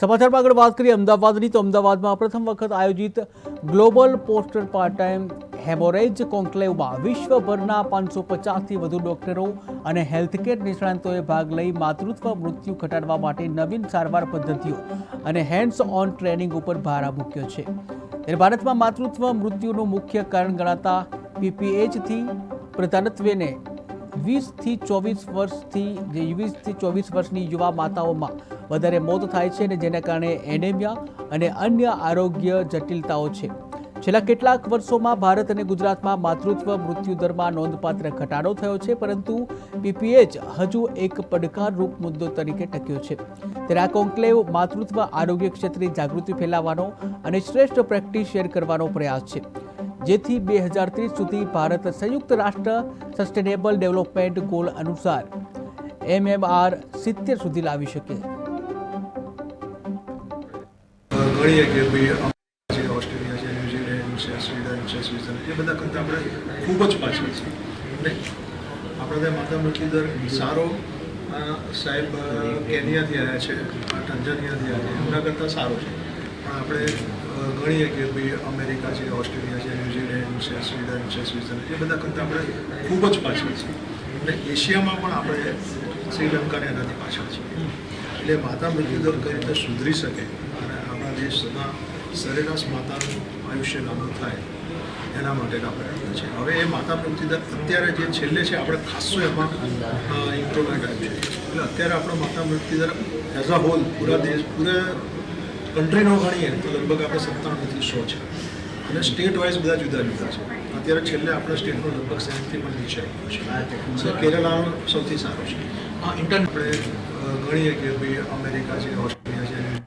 સમાચારમાં આગળ વાત કરીએ અમદાવાદની. તો અમદાવાદમાં પ્રથમ વખત આયોજિત global poster part time haemorrhage કોન્ક્લેવમાં વિશ્વભરના પાંચસો પચાસથી વધુ ડોક્ટરો અને હેલ્થકેર નિષ્ણાંતોએ ભાગ લઈ માતૃત્વ મૃત્યુ ઘટાડવા માટે નવીન સારવાર પદ્ધતિઓ અને હેન્ડ્સ ઓન ટ્રેનિંગ ઉપર ભાર મૂક્યો છે. ત્યારે ભારતમાં માતૃત્વ મૃત્યુનું મુખ્ય કારણ ગણાતા પીપીએચથી પ્રધાનત્વેને વીસથી ચોવીસ વર્ષથી જે વીસથી ચોવીસ વર્ષની યુવા માતાઓમાં વધારે મોત થાય છે અને જેના કારણે એનેમિયા અને અન્ય આરોગ્ય જટિલતાઓ છે. છેલ્લા કેટલાક વર્ષોમાં ભારત અને ગુજરાતમાં માતૃત્વ મૃત્યુ દરમાં નોંધપાત્ર ઘટાડો થયો છે, પરંતુ પીપીએચ હજુ એક પડકારરૂપ મુદ્દો તરીકે ટક્યો છે. ત્યારે આ કોન્ક્લેવ માતૃત્વ આરોગ્ય ક્ષેત્રે જાગૃતિ ફેલાવવાનો અને શ્રેષ્ઠ પ્રેક્ટિસ શેર કરવાનો પ્રયાસ છે. જેથી બે હજાર ત્રીસ સુધી ભારત સંયુક્ત રાષ્ટ્ર સસ્ટેનેબલ ડેવલપમેન્ટ ગોલ અનુસાર એમએમઆર સિત્તેર સુધી લાવી શકે. ગણીએ કે ભાઈ છે ઓસ્ટ્રેલિયા છે, ન્યુઝીલેન્ડ છે, સ્વીડન છે સ્વિઝરલેન્ડ એ બધા કરતાં આપણે ખૂબ જ પાછળ છીએ. એટલે આપણા ત્યાં માતા મૃત્યુ દર સારો સાહેબ કેનિયાથી આવ્યા છે ટંજનિયાથી આવ્યા છે, એમના કરતાં સારો છે. પણ આપણે ગણીએ કે ભાઈ અમેરિકા છે, ઓસ્ટ્રેલિયા છે, ન્યુઝીલેન્ડ છે, સ્વીડન છે સ્વિઝરલેન્ડ એ બધા કરતાં આપણે ખૂબ જ પાછળ છીએ. અને એશિયામાં પણ આપણે શ્રીલંકાને એનાથી પાછળ છીએ. એટલે માતા મૃત્યુ દર કઈ રીતે સુધરી શકે અને આપણા દેશના સરેરાશ માતાનું આયુષ્ય લાંબુ થાય એના માટેના પ્રયત્ન છે હવે એ માતા દર અત્યારે જે છેલ્લે છે આપણે ખાસો એમાં ઇમ્પ્રુવમેન્ટ આવ્યું છે. એટલે અત્યારે આપણો માતા મૃત્યુ દર એઝ અ હોલ પૂરા દેશ પૂરા કન્ટ્રીનો ગણીએ તો લગભગ આપણે સત્તાણુંથી સો છે. અને સ્ટેટ વાઇઝ બધા જુદા જુદા છે. અત્યારે છેલ્લે આપણા સ્ટેટનો લગભગ સેવન્ટી પણ નીચે આવ્યો છે કેરલાનો સૌથી સારો છે. હા ઇન્ટરન આપણે ગણીએ કે ભાઈ અમેરિકા છે